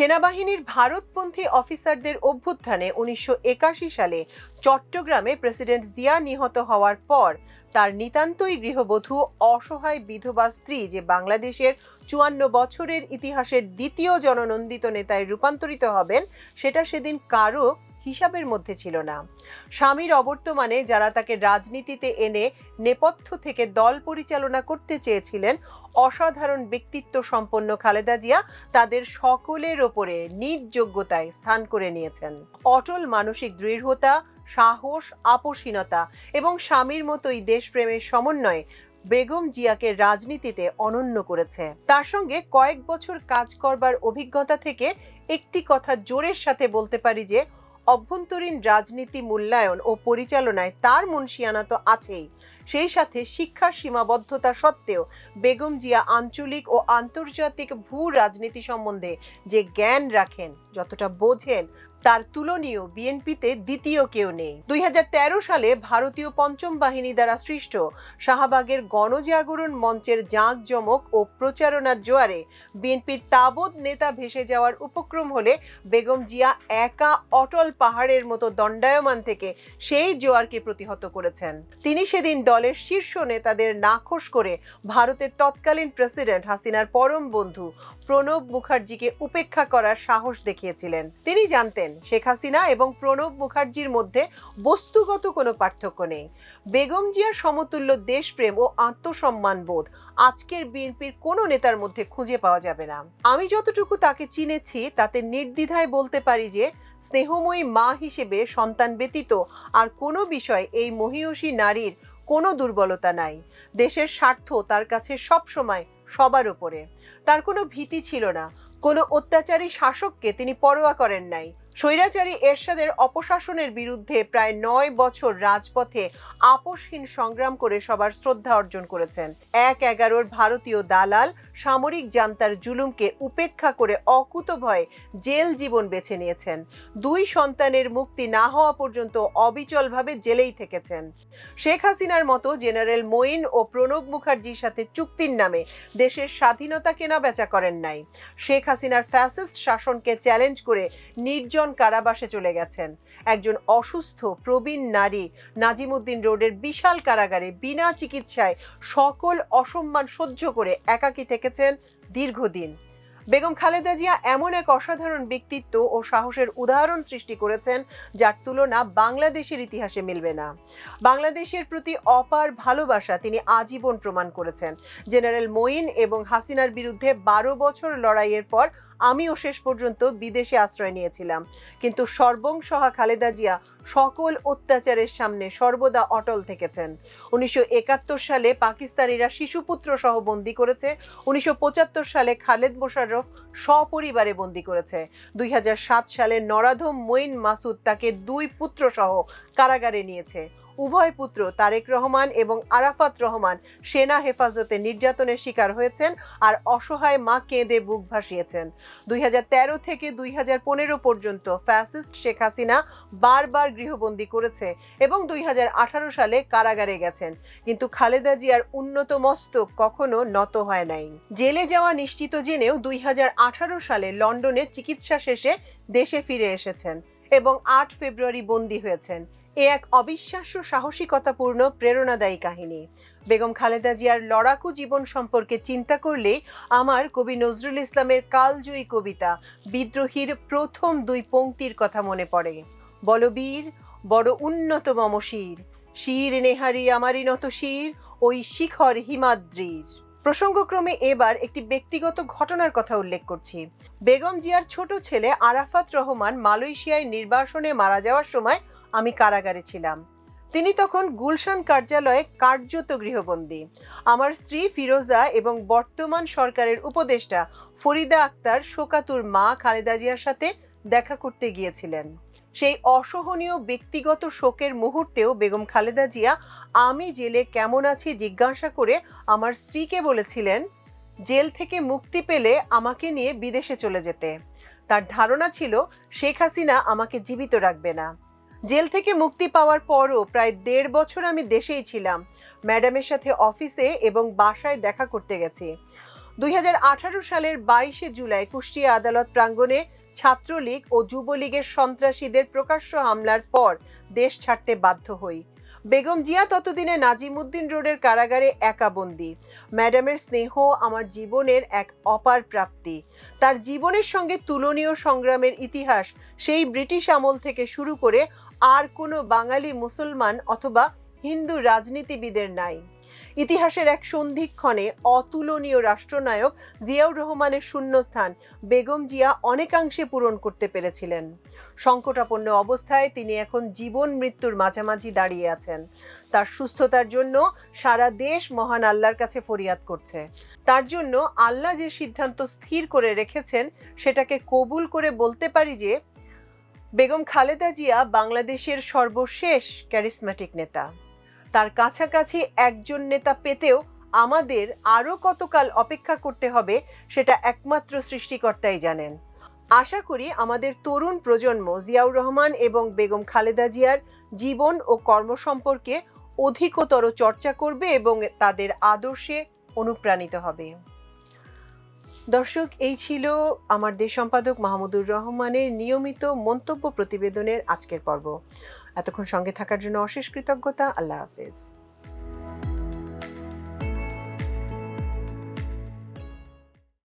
সেনাবাহিনীর ভারতপন্থী অফিসারদের অভ্যুত্থানে উনিশশো একাশি সালে চট্টগ্রামে প্রেসিডেন্ট জিয়া নিহত হওয়ার পর তার নিতান্তই গৃহবধূ অসহায় বিধবা স্ত্রী যে বাংলাদেশের চুয়ান্ন বছরের ইতিহাসের দ্বিতীয় জননন্দিত নেতায় রূপান্তরিত হবেন, সেটা সেদিন কারও হিসাবের মধ্যে ছিল না। স্বামীর অবর্তমানে যারা তাকে রাজনীতিতে এনে নেপথ্য থেকে দল পরিচালনা করতে চেয়েছিলেন অসাধারণ ব্যক্তিত্ব সম্পন্ন খালেদা জিয়া তাদের সকলের ওপরে নিজ যোগ্যতায় স্থান করে নিয়েছেন। অটল মানসিক দৃঢ়তা, সাহস, আপোষহীনতা এবং স্বামীর মতোই দেশপ্রেমের সমন্বয়ে বেগম জিয়াকে রাজনীতিতে অনন্য করেছে। তার সঙ্গে কয়েক বছর কাজ করবার অভিজ্ঞতা থেকে একটি কথা জোরের সাথে বলতে পারি যে অভ্যন্তরীণ রাজনীতি মূল্যায়ন ও পরিচালনায় তার মুন্সিয়ানা তো আছেই। সেই সাথে শিক্ষার সীমাবদ্ধতা সত্ত্বেও বেগম জিয়া আঞ্চলিক ও আন্তর্জাতিক ভূ রাজনীতি সম্বন্ধে যে জ্ঞান রাখেন, যতটা বোঝেন তার তুলনীয় বিএনপিতে দ্বিতীয় কেউ নেই। দুই হাজার তেরো সালে ভারতীয় পঞ্চম বাহিনী দ্বারা সৃষ্ট শাহবাগের গণজাগরণ মঞ্চের জাঁকজমক ও প্রচারণার জোয়ারে বিএনপির তাবৎ নেতা ভেসে যাওয়ার উপক্রম হলে বেগম জিয়া একা অটল পাহাড়ের মতো দণ্ডায়মান থেকে সেই জোয়ারকে প্রতিহত করেছেন। তিনি সেদিন দলের শীর্ষ নেতাদের নাখোশ করে ভারতের তৎকালীন প্রেসিডেন্ট হাসিনার পরম বন্ধু প্রণব মুখার্জিকে উপেক্ষা করার সাহস দেখিয়েছিলেন। তিনি জানতেন শেখ হাসিনা এবং প্রণব মুখার্জির মধ্যে বস্তুগত কোনো পার্থক্য নেই। বেগম জিয়ার সমতুল্য দেশপ্রেম ও আত্মসম্মান বোধ আজকের বিএনপির কোনো নেতার মধ্যে খুঁজে পাওয়া যাবে না। আমি যতটুকু তাকে চিনেছি, তাতে নির্দ্বিধায় বলতে পারি যে, স্নেহময়ী মা হিসেবে সন্তান ব্যতীত আর কোনো বিষয় এই মহিয়সী নারীর কোনো দুর্বলতা নাই। দেশের স্বার্থ তার কাছে সব সময় সবার উপরে। তার কোনো ভীতি ছিল না। কোনো অত্যাচারী শাসককে তিনি পরোয়া করেন নাই। স্বৈরাচারী এরশাদের অপশাসনের বিরুদ্ধে প্রায় নয় বছর রাজপথে আপোষহীন সংগ্রাম করে সবার শ্রদ্ধা অর্জন করেছেন। এক এগারোর ভারতীয় দালাল সামরিক জান্তার জুলুমকে উপেক্ষা করে অকুত ভয়ে জেল জীবন বেছে নিয়েছেন। দুই সন্তানের মুক্তি না হওয়া পর্যন্ত অবিচলভাবে জেলেই থেকেছেন। শেখ হাসিনার মতো জেনারেল মঈন ও প্রণব মুখার্জির সাথে চুক্তির নামে দেশের স্বাধীনতা কেনা বেচা করেন নাই। শেখ হাসিনার ফ্যাসিস্ট শাসনকে চ্যালেঞ্জ করে নির্জন কারাবাসে চলে গেছেন। একজন অসুস্থ, প্রবীণ নারী নাজিমুদ্দিন রোডের বিশাল কারাগারে বিনা চিকিৎসায় সকল অসম্মান সহ্য করে একাকী থেকেছেন দীর্ঘদিন। বেগম খালেদা জিয়া এমন এক অসাধারণ ব্যক্তিত্ব ও সাহসের উদাহরণ সৃষ্টি করেছেন, যার তুলনা বাংলাদেশের ইতিহাসে মিলবে না। বাংলাদেশের প্রতি অপার ভালোবাসা তিনি আজীবন প্রমাণ করেছেন। জেনারেল মঈন এবং হাসিনার বিরুদ্ধে বারো বছর লড়াইয়ের পর আমিও শেষ পর্যন্ত বিদেশে আশ্রয় নিয়েছিলাম। কিন্তু সর্বংসহা খালেদা জিয়া সকল অত্যাচারের সামনে সর্বদা অটল থেকেছেন। উনিশশো একাত্তর সালে পাকিস্তানিরা শিশুপুত্র সহ বন্দী করেছে। উনিশশো পঁচাত্তর সালে খালেদ মোশাররফ সপরিবারে বন্দী করেছে। দুই হাজার সাত সালে নরাধম মঈন মাসুদ তাকে দুই পুত্রসহ কারাগারে নিয়েছে। উভয় পুত্র তারেক রহমান এবং আরাফাত রহমান সেনা হেফাজতে নির্যাতনের শিকার হয়েছেন আর অসহায় মা কেঁদে বুক ভাসিয়েছেন। দুই হাজার তেরো থেকে দুই হাজার পনেরো পর্যন্ত ফ্যাসিস্ট শেখ হাসিনা বারবার গৃহবন্দী করেছে এবং দুই হাজার আঠারো সালে কারাগারে গেছেন। কিন্তু খালেদা জিয়ার উন্নত মস্তক কখনো নত হয় নাই। জেলে যাওয়া নিশ্চিত জেনেও দুই হাজার আঠারো সালে লন্ডনে চিকিৎসা শেষে দেশে ফিরে এসেছেন এবং আট ফেব্রুয়ারি বন্দী হয়েছেন। এ এক অবিশ্বাস্য সাহসিকতাপূর্ণ প্রেরণাদায়ী কাহিনী। বেগম খালেদা জিয়ার লড়াকু জীবন সম্পর্কে চিন্তা করলে আমার কবি নজরুল ইসলামের কালজয়ী কবিতা বিদ্রোহীর প্রথম দুই পংক্তির কথা মনে পড়ে। বলবীর, বড় উন্নত মম শির শির নেহারি আমারই নত শির, ওই শিখর হিমাদ্রির। প্রসঙ্গক্রমে এবার একটি ব্যক্তিগত ঘটনার কথা উল্লেখ করছি। বেগম জিয়ার ছোট ছেলে আরাফাত রহমান মালয়েশিয়ায় নির্বাসনে মারা যাওয়ার সময় আমি কারাগারে ছিলাম। তিনি তখন গুলশান কার্যালয়ে কার্যত গৃহবন্দী। আমার স্ত্রী ফিরোজা এবং বর্তমান সরকারের উপদেষ্টা ফরিদা আক্তার শোকাতুর মা খালেদা জিয়ার সাথে দেখা করতে গিয়েছিলেন। সেই অসহনীয় ব্যক্তিগত শোকের মুহূর্তেও বেগম খালেদা জিয়া, আমি জেলে কেমন আছি জিজ্ঞাসা করে আমার স্ত্রীকে বলেছিলেন, জেল থেকে মুক্তি পেলে আমাকে নিয়ে বিদেশে চলে যেতে। তার ধারণা ছিল শেখ হাসিনা আমাকে জীবিত রাখবে না। জেল থেকে মুক্তি পাওয়ার পরও প্রায় দেড় বছর আমি দেশেই ছিলাম। ম্যাডামের সাথে অফিসে এবং বাসায় দেখা করতে গেছি। দুই হাজার আঠারো সালের বাইশে জুলাই কুষ্টিয়া আদালত প্রাঙ্গণে ছাত্রলীগ ও যুবলীগের সন্ত্রাসীদের প্রকাশ্য হামলার পর দেশ ছাড়তে বাধ্য হই। বেগম জিয়া ততদিনে নাজিমুদ্দিন রোডের কারাগারে একা বন্দি ম্যাডামের স্নেহ আমার জীবনের এক অপার প্রাপ্তি। তার জীবনের সঙ্গে তুলনীয় সংগ্রামের ইতিহাস সেই ব্রিটিশ আমল থেকে শুরু করে আর কোনো বাঙালি মুসলমান অথবা হিন্দু রাজনীতিবিদের নাই। ইতিহাসের এক সন্ধিক্ষণে অতুলনীয় রাষ্ট্রনায়ক জিয়াউর রহমানের শূন্যস্থান বেগম জিয়া অনেকাংশে পূরণ করতে পেরেছিলেন। সংকটাপন্ন অবস্থায় তিনি এখন জীবন মৃত্যুর মাঝামাঝি দাঁড়িয়ে আছেন। তার সুস্থতার জন্য সারা দেশ মহান আল্লাহর কাছে ফরিয়াদ করছে। তার জন্য আল্লাহ যে সিদ্ধান্ত স্থির করে রেখেছেন, সেটাকে কবুল করে বলতে পারি যে, বেগম খালেদা জিয়া বাংলাদেশের সর্বশেষ ক্যারিসম্যাটিক নেতা। তার কাছাকাছি একজন নেতা পেতেও আমাদের আরও কতকাল অপেক্ষা করতে হবে সেটা একমাত্র সৃষ্টিকর্তাই জানেন। আশা করি আমাদের তরুণ প্রজন্ম জিয়াউর রহমান এবং বেগম খালেদা জিয়ার জীবন ও কর্ম সম্পর্কে অধিকতর চর্চা করবে এবং তাদের আদর্শে অনুপ্রাণিত হবে। দর্শক, এই ছিল আমার দেশ সম্পাদক মাহমুদুর রহমানের নিয়মিত মন্তব্য প্রতিবেদনের আজকের পর্ব। এতক্ষণ সঙ্গে থাকার জন্য অশেষ কৃতজ্ঞতা। আল্লাহ হাফেজ।